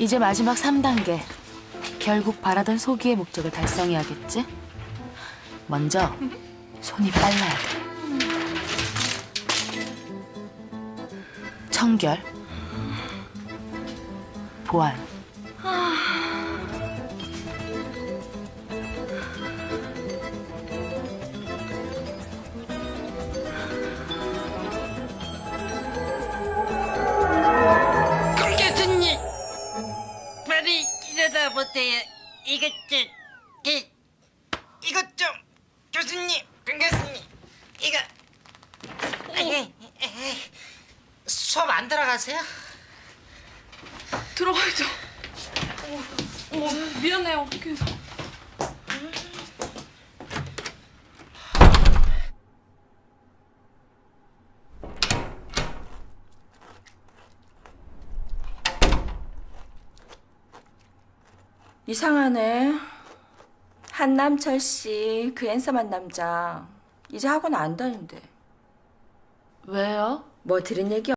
이제 마지막 3단계. 결국 바라던 소기의 목적을 달성해야겠지? 먼저 손이 빨라야 돼. 청결. 보안. 일어나 보세요 이것 좀 이, 이것 좀 교수님 공 교수님 이거 에이, 에이, 수업 안 들어가세요? 들어가야죠. 어머, 어머, 미안해요. 그, 이상하네. 한남철 씨, 그 핸섬한 남자. 이제 학원 안 다닌대. 왜요? 뭐 들은 얘기